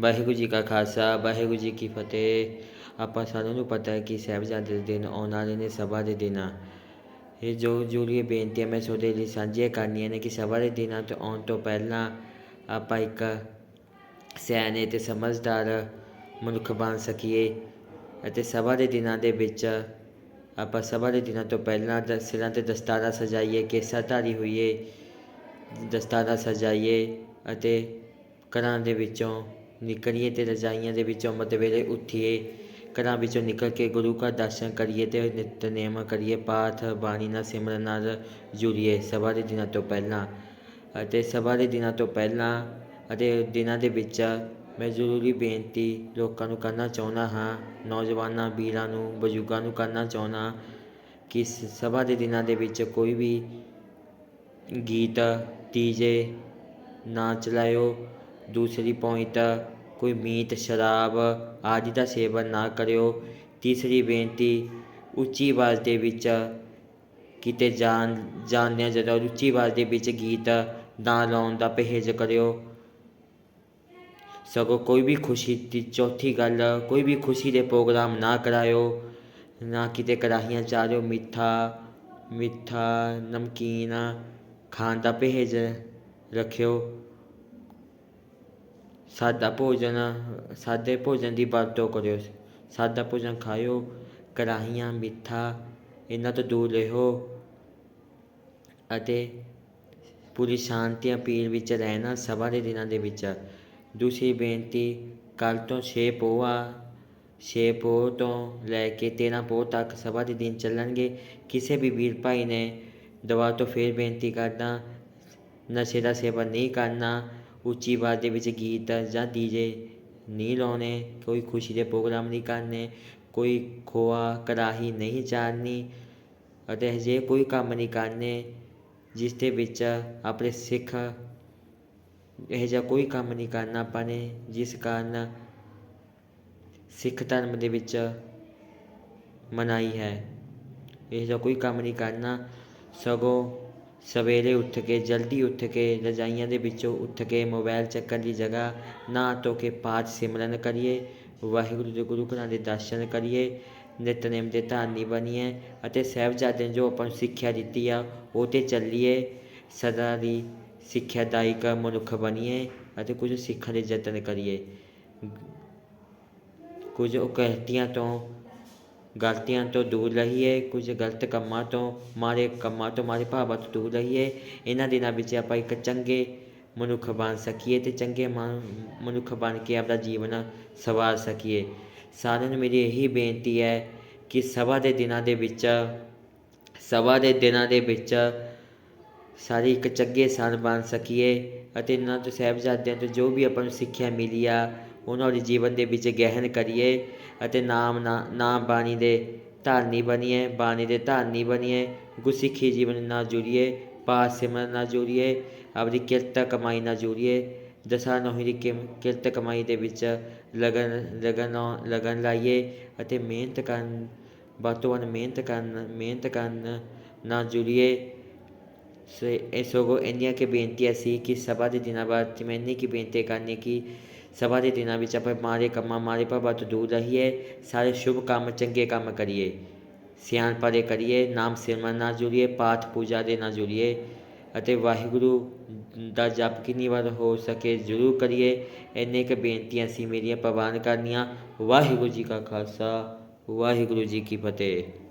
ਵਾਹਿਗੁਰੂ ਜੀ ਕਾ ਖਾਲਸਾ, ਵਾਹਿਗੁਰੂ ਜੀ ਕੀ ਫਤਿਹ। ਆਪਾਂ ਸਾਰਿਆਂ ਨੂੰ ਪਤਾ ਹੈ ਕਿ ਸਾਹਿਬਜ਼ਾਦੇ ਦੇ ਦਿਨ ਆਉਣ ਵਾਲੇ ਨੇ ਸਭਾ ਦੇ ਦਿਨਾਂ। ਇਹ ਜੋ ਜੂਰੀ ਬੇਨਤੀਆਂ ਮੈਂ ਤੁਹਾਡੇ ਲਈ ਸਾਂਝੀਆਂ ਕਰਨੀਆਂ ਨੇ ਕਿ ਸਭਾ ਦੇ ਦਿਨਾਂ ਤੋਂ ਆਉਣ ਤੋਂ ਪਹਿਲਾਂ ਆਪਾਂ ਇੱਕ ਸਿਆਣੇ ਤੇ ਸਮਝਦਾਰ ਮਨੁੱਖ ਬਣ ਸਕੀਏ ਅਤੇ ਸਭਾ ਦੇ ਦਿਨਾਂ ਦੇ ਵਿੱਚ ਆਪਾਂ ਸਭਾ ਦੇ ਦਿਨਾਂ ਤੋਂ ਪਹਿਲਾਂ ਸਿਰਾਂ ਤੇ ਦਸਤਾਰਾ ਸਜਾਈਏ, ਕੇਸਾਂ ਧਾਰੀ ਹੋਈਏ, ਦਸਤਾਰਾ ਸਜਾਈਏ ਅਤੇ ਘਰਾਂ ਦੇ ਵਿੱਚੋਂ ਨਿਕਲੀਏ ਤੇ ਰਜਾਈਆਂ ਦੇ ਵਿੱਚੋਂ ਅੰਮ੍ਰਿਤ ਉੱਠੀਏ, ਘਰਾਂ ਵਿੱਚੋਂ ਨਿਕਲ ਕੇ ਗੁਰੂ ਘਰ ਦਰਸ਼ਨ ਕਰੀਏ ਤੇ ਨਿਤਨੇਮ ਕਰੀਏ, ਪਾਠ ਬਾਣੀ ਨਾਲ ਸਿਮਰਨ ਨਾਲ ਜੁੜੀਏ। ਸਭਾ ਦੇ ਦਿਨਾਂ ਤੋਂ ਪਹਿਲਾਂ ਅਤੇ ਸਭਾ ਦੇ ਦਿਨਾਂ ਤੋਂ ਪਹਿਲਾਂ ਅਤੇ ਦਿਨਾਂ ਦੇ ਵਿੱਚ ਮੈਂ ਜ਼ਰੂਰੀ ਬੇਨਤੀ ਲੋਕਾਂ ਨੂੰ ਕਰਨਾ ਚਾਹੁੰਦਾ ਹਾਂ, ਨੌਜਵਾਨਾਂ, ਵੀਰਾਂ ਨੂੰ, ਬਜ਼ੁਰਗਾਂ ਨੂੰ ਕਰਨਾ ਚਾਹੁੰਦਾ ਕਿ ਸ- ਸਭਾ ਦੇ ਦਿਨਾਂ ਦੇ ਵਿੱਚ ਕੋਈ ਵੀ ਗੀਤ ਤੀਜੇ ਨਾ ਚਲਾਇਓ। ਦੂਸਰੀ ਪੁਆਇੰਟ ਕੋਈ ਮੀਟ ਸ਼ਰਾਬ ਆਦਿ ਦਾ ਸੇਵਨ ਨਾ ਕਰਿਓ। ਤੀਸਰੀ ਬੇਨਤੀ, ਉੱਚੀ ਆਵਾਜ਼ ਦੇ ਵਿੱਚ ਕਿਤੇ ਜਾਣ ਜਾਣਦਿਆਂ ਜਦੋਂ ਉੱਚੀ ਆਵਾਜ਼ ਦੇ ਵਿੱਚ ਗੀਤ ਨਾ ਲਾਉਣ ਦਾ ਪਰਹੇਜ਼ ਕਰਿਓ। ਸਗੋਂ ਕੋਈ ਵੀ ਖੁਸ਼ੀ ਦੀ ਚੌਥੀ ਗੱਲ, ਕੋਈ ਵੀ ਖੁਸ਼ੀ ਦੇ ਪ੍ਰੋਗਰਾਮ ਨਾ ਕਰਾਇਓ, ਨਾ ਕਿਤੇ ਕੜਾਹੀਆਂ ਚਾਰਿਓ ਮਿੱਠਾ ਮਿੱਠਾ, ਨਮਕੀਨ ਖਾਣ ਦਾ ਪਰਹੇਜ਼ ਰੱਖਿਓ। ਸਾਦਾ ਭੋਜਨ, ਸਾਦੇ ਭੋਜਨ ਦੀ ਵਰਤੋਂ ਕਰਿਓ। ਸਾਦਾ ਭੋਜਨ ਖਾਇਓ, ਕੜਾਹੀਆਂ, ਮਿੱਠਾ, ਇਹਨਾਂ ਤੋਂ ਦੂਰ ਰਹੋ ਅਤੇ ਪੂਰੀ ਸ਼ਾਂਤੀ ਅਪੀਲ ਵਿੱਚ ਰਹਿਣਾ ਸਭਾ ਦੇ ਦਿਨਾਂ ਦੇ ਵਿੱਚ। ਦੂਸਰੀ ਬੇਨਤੀ, ਕੱਲ੍ਹ ਤੋਂ ਛੇ ਪੋਹ ਆ ਛੇ ਪੋਹ ਤੋਂ ਲੈ ਕੇ ਤੇਰ੍ਹਾਂ ਪੋਹ ਤੱਕ ਸਭਾ ਦੇ ਦਿਨ ਚੱਲਣਗੇ। ਕਿਸੇ ਵੀ ਵੀਰ ਭਾਈ ਨੇ ਦੁਬਾਰਾ ਤੋਂ ਫੇਰ ਬੇਨਤੀ ਕਰਦਾ, ਨਸ਼ੇ ਦਾ ਸੇਵਨ ਨਹੀਂ ਕਰਨਾ ਉੱਚੀ ਆਵਾਜ਼ ਦੇ ਵਿੱਚ ਗੀਤ ਜਾਂ ਡੀਜੇ ਨਹੀਂ ਲਾਉਣੇ, ਕੋਈ ਖੁਸ਼ੀ ਦੇ ਪ੍ਰੋਗਰਾਮ ਨਹੀਂ ਕਰਨੇ, ਕੋਈ ਖੋਆ ਕੜਾਹੀ ਨਹੀਂ ਚਾੜਨੀ ਅਤੇ ਅਜਿਹੇ ਕੋਈ ਕੰਮ ਨਹੀਂ ਕਰਨੇ ਜਿਸ ਦੇ ਵਿੱਚ ਆਪਣੇ ਸਿੱਖ ਇਹ ਜਿਹਾ ਕੋਈ ਕੰਮ ਨਹੀਂ ਕਰਨਾ ਆਪਾਂ ਨੇ, ਜਿਸ ਕਾਰਨ ਸਿੱਖ ਧਰਮ ਦੇ ਵਿੱਚ ਮਨਾਈ ਹੈ। ਇਹ ਜਿਹਾ ਕੋਈ ਕੰਮ ਨਹੀਂ ਕਰਨਾ, ਸਗੋਂ ਸਵੇਰੇ ਉੱਠ ਕੇ, ਜਲਦੀ ਉੱਠ ਕੇ, ਰਜਾਈਆਂ ਦੇ ਵਿੱਚੋਂ ਉੱਠ ਕੇ ਮੋਬਾਈਲ ਚੱਕਣ ਦੀ ਜਗ੍ਹਾ ਨਹਾ ਧੋ ਕੇ ਪਾਠ ਸਿਮਰਨ ਕਰੀਏ, ਵਾਹਿਗੁਰੂ ਦੇ ਗੁਰੂ ਘਰਾਂ ਦੇ ਦਰਸ਼ਨ ਕਰੀਏ, ਨਿਤਨੇਮ ਦੇ ਧਾਰਨੀ ਬਣੀਏ ਅਤੇ ਸਾਹਿਬਜ਼ਾਦੇ ਨੇ ਜੋ ਆਪਾਂ ਨੂੰ ਸਿੱਖਿਆ ਦਿੱਤੀ ਆ, ਉਹ 'ਤੇ ਚੱਲੀਏ, ਸਦਾ ਦੀ ਸਿੱਖਿਆਦਾਇਕ ਮਨੁੱਖ ਬਣੀਏ ਅਤੇ ਕੁਝ ਸਿੱਖਣ ਦੇ ਯਤਨ ਕਰੀਏ। ਕੁਝ ਉਕਹਿਤੀਆਂ ਤੋਂ ਗਲਤੀਆਂ ਤੋਂ ਦੂਰ ਰਹੀਏ, ਕੁਝ ਗਲਤ ਕੰਮਾਂ ਤੋਂ ਮਾੜੇ ਕੰਮਾਂ ਤੋਂ ਮਾੜੇ ਭਾਵਾਂ ਤੋਂ ਦੂਰ ਰਹੀਏ, ਇਹਨਾਂ ਦਿਨਾਂ ਵਿੱਚ ਆਪਾਂ ਇੱਕ ਚੰਗੇ ਮਨੁੱਖ ਬਣ ਸਕੀਏ ਅਤੇ ਚੰਗੇ ਮਨ- ਮਨੁੱਖ ਬਣ ਕੇ ਆਪਣਾ ਜੀਵਨ ਸਵਾਰ ਸਕੀਏ। ਸਾਰਿਆਂ ਨੂੰ ਮੇਰੀ ਇਹੀ ਬੇਨਤੀ ਹੈ ਕਿ ਸਭਾ ਦੇ ਦਿਨਾਂ ਦੇ ਵਿੱਚ, ਸਭਾ ਦੇ ਦਿਨਾਂ ਦੇ ਵਿੱਚ ਸਾਰੇ ਇੱਕ ਚੰਗੇ ਸਨ ਬਣ ਸਕੀਏ ਅਤੇ ਇਹਨਾਂ ਤੋਂ, ਸਾਹਿਬਜ਼ਾਦਿਆਂ ਤੋਂ ਜੋ ਵੀ ਆਪਾਂ ਨੂੰ ਸਿੱਖਿਆ ਮਿਲੀ ਆ ਉਹਨਾਂ ਦੇ ਜੀਵਨ ਦੇ ਵਿੱਚ ਗਹਿਣ ਕਰੀਏ ਅਤੇ ਨਾਮ ਨਾ, ਨਾਮ ਬਾਣੀ ਦੇ ਧਾਰਨੀ ਬਣੀਏ, ਬਾਣੀ ਦੇ ਧਾਰਨੀ ਬਣੀਏ ਗੁਰਸਿੱਖੀ ਜੀਵਨ ਨਾਲ ਜੁੜੀਏ ਪਾਠ ਸਿਮਰਨ ਨਾਲ ਜੁੜੀਏ, ਆਪਦੀ ਕਿਰਤ ਕਮਾਈ ਨਾਲ ਜੁੜੀਏ, ਦਸਾਂ ਨੌਹੀ ਦੀ ਕਿਰਤ ਕਮਾਈ ਦੇ ਵਿੱਚ ਲਗਨ ਲਗਨ ਲਾ- ਲਗਨ ਲਾਈਏ ਅਤੇ ਮਿਹਨਤ ਕਰਨ, ਵੱਧ ਤੋਂ ਵੱਧ ਮਿਹਨਤ ਕਰਨ ਮਿਹਨਤ ਕਰਨ ਨਾਲ ਜੁੜੀਏ। ਸੋ ਇਹ ਸਗੋਂ ਇੰਨੀਆਂ ਕਿ ਬੇਨਤੀਆਂ ਸੀ ਕਿ ਸਭਾ ਦੇ ਦਿਨਾਂ ਬਾਅਦ ਮੈਂ ਇੰਨੀ ਕੀ ਬੇਨਤੀ ਕਰਨੀ ਕਿ ਸਭਾ ਦੇ ਦਿਨਾਂ ਵਿੱਚ ਆਪਾਂ ਮਾਰੇ ਕੰਮਾਂ ਮਾਰੇ ਭਾਵਾਂ ਤੋਂ ਦੂਰ ਰਹੀਏ, ਸਾਰੇ ਸ਼ੁਭ ਕੰਮ, ਚੰਗੇ ਕੰਮ ਕਰੀਏ। ਸਿਆਣਪਾ ਦੇ ਕਰੀਏ, ਨਾਮ ਸਿਮਰਨ ਨਾਲ ਜੁੜੀਏ, ਪਾਠ ਪੂਜਾ ਦੇ ਨਾਲ ਜੁੜੀਏ ਅਤੇ ਵਾਹਿਗੁਰੂ ਦਾ ਜਪ ਕਿੰਨੀ ਵਾਰ ਹੋ ਸਕੇ ਜ਼ਰੂਰ ਕਰੀਏ। ਇੰਨੇ ਕੁ ਬੇਨਤੀਆਂ ਸੀ ਮੇਰੀਆਂ, ਪ੍ਰਵਾਨ ਕਰਨੀਆਂ। ਵਾਹਿਗੁਰੂ ਜੀ ਕਾ ਖਾਲਸਾ, ਵਾਹਿਗੁਰੂ ਜੀ ਕੀ ਫਤਿਹ।